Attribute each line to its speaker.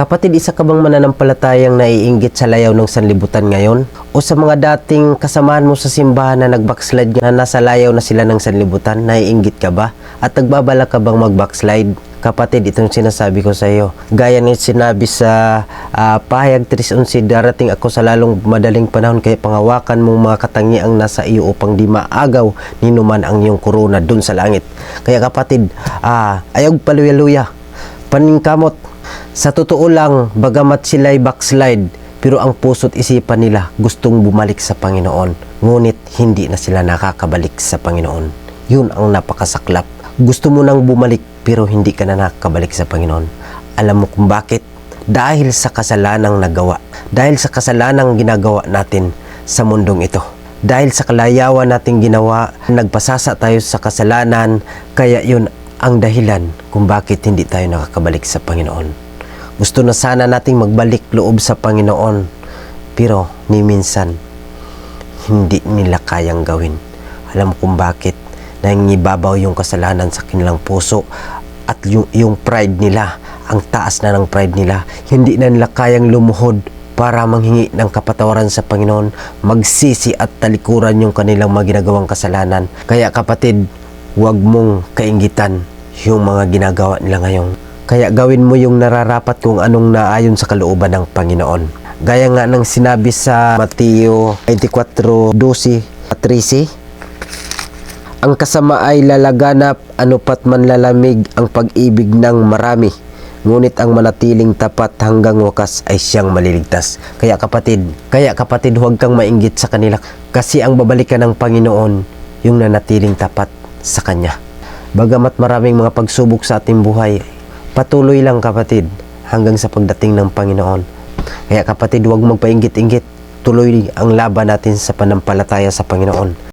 Speaker 1: Kapatid, isa ka bang mananampalatayang naiinggit sa layaw ng sanlibutan ngayon? O sa mga dating kasamahan mo sa simbahan na nag-backslide na nasa layaw na sila ng sanlibutan, naiinggit ka ba? At nagbabala ka bang mag-backslide? Kapatid, itong sinasabi ko sa iyo. Gaya ng sinabi sa ah, pahayag 3.11, darating ako sa lalong madaling panahon kaya pangawakan mong mga katangiang nasa iyo upang di maagaw ni numan ang iyong korona dun sa langit. Kaya kapatid, ah, ayog paluya-luya, paningkamot, sa totoo lang, bagamat sila'y backslide, pero ang puso't isipan nila gustong bumalik sa Panginoon. Ngunit hindi na sila nakakabalik sa Panginoon. Yun ang napakasaklap. Gusto mo nang bumalik pero hindi ka na nakakabalik sa Panginoon. Alam mo kung bakit? Dahil sa kasalanang nagawa. Dahil sa kasalanang ginagawa natin sa mundong ito. Dahil sa kalayawan nating ginawa, nagpasasa tayo sa kasalanan, kaya yun ang dahilan kung bakit hindi tayo nakakabalik sa Panginoon. Gusto na sana nating magbalik loob sa Panginoon, pero ni hindi nila kayang gawin. Alam kung bakit? Nangingibabaw yung kasalanan sa kanilang puso at yung, yung pride nila, ang taas na ng pride nila, hindi na nila kayang lumuhod para manghingi ng kapatawaran sa Panginoon, magsisi at talikuran yung kanilang mga ginagawang kasalanan. Kaya kapatid, huwag mong kaingitan yung mga ginagawa nila ngayon. Kaya gawin mo yung nararapat kung anong naayon sa kalooban ng Panginoon. Gaya nga ng sinabi sa Mateo 24:12 at 13, ang kasama ay lalaganap anupat man lalamig ang pag-ibig ng marami. Ngunit ang manatiling tapat hanggang wakas ay siyang maliligtas. Kaya kapatid, kaya kapatid huwag kang mainggit sa kanila kasi ang babalikan ng Panginoon yung nanatiling tapat sa Kanya. Bagamat maraming mga pagsubok sa ating buhay, patuloy lang kapatid hanggang sa pagdating ng Panginoon. Kaya kapatid huwag magpainggit-inggit, tuloy ang laban natin sa panampalataya sa Panginoon.